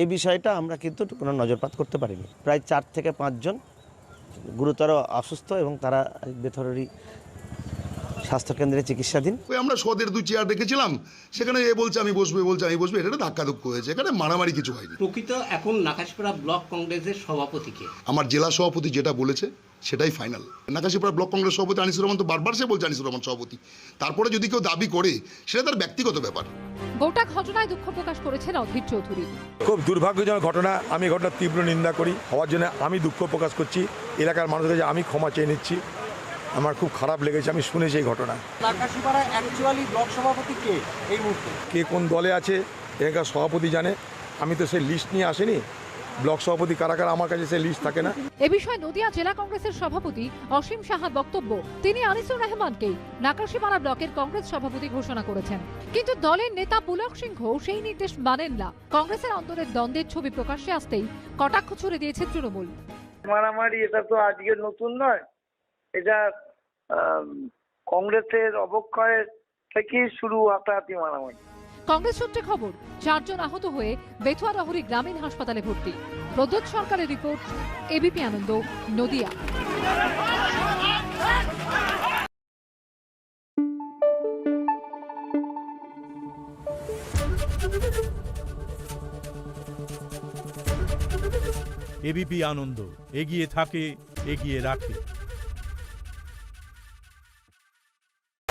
এই বিষয়টা আমরা কিন্তু কোনো নজরপাত করতে পারিনি। প্রায় চার থেকে পাঁচজন গুরুতর অসুস্থ এবং তারা বেথররি স্বাস্থ্যকেন্দ্রে চিকিৎসাধীন। ওই আমরা সদের দুই চেয়ার দেখেছিলাম সেখানে এ বলছে আমি বসবো এ বলছে আমি বসবো এটা ধাক্কা ধাক্কাধুক্ক হয়েছে এখানে মারামারি কিছু হয়নি। প্রকৃত এখন নাকাশপাড়া ব্লক কংগ্রেসের সভাপতিকে আমার জেলা সভাপতি যেটা বলেছে সেটাই ফাইনাল নাকাশিপাড়া ব্লক কংগ্রেস সভাপতি আনিসুর রহমান তো বারবার সে বলছে আনিসুর রহমান সভাপতি। তারপরে যদি কেউ দাবি করে সেটা তার ব্যক্তিগত ব্যাপার। গোটা ঘটনায় দুঃখ প্রকাশ করেছেন অধীর চৌধুরী। খুব দুর্ভাগ্যজনক ঘটনা আমি ঘটনার তীব্র নিন্দা করি হওয়ার জন্য আমি দুঃখ প্রকাশ করছি এলাকার মানুষের কাছে আমি ক্ষমা চেয়ে নিচ্ছি। আমার খুব খারাপ লেগেছে আমি শুনেছি এই ঘটনা। নাকাশিপাড়া অ্যাকচুয়ালি ব্লক সভাপতি কে এই মুহূর্তে? কে কোন দলে আছে এখানকার সভাপতি জানে। আমি তো সেই লিস্ট নিয়ে আসিনি। ব্লক সভাপতি কারা কারা আমার কাছে সেই লিস্ট থাকে না। এ বিষয়ে নদিয়া জেলা কংগ্রেসের সভাপতি অসীম সাহার বক্তব্য তিনি আনিসুর রহমানকেই নাকাশিপাড়া ব্লকের কংগ্রেস সভাপতি ঘোষণা করেছেন। কিন্তু দলের নেতা পুলক সিংহ সেই নির্দেশ মানেন না। কংগ্রেসের অন্তরের দ্বন্দ্বের ছবি প্রকাশ্যে আসতেই কটাক্ষ ছুড়ে দিয়েছে তৃণমূল। মারামারি এটা তো আজকে নতুন নয়। এটা কংগ্রেসের অবক্ষয়ের থেকেই শুরু হাতাহাতি মারামারি। কংগ্রেস সূত্রে খবর চারজন আহত হয়ে বেথুয়া রহরি গ্রামীণ হাসপাতালে ভর্তি। প্রদ্যোৎ সরকারের report ABP Ananda Nadia. ABP Ananda এগিয়ে থাকে এগিয়ে রাখে।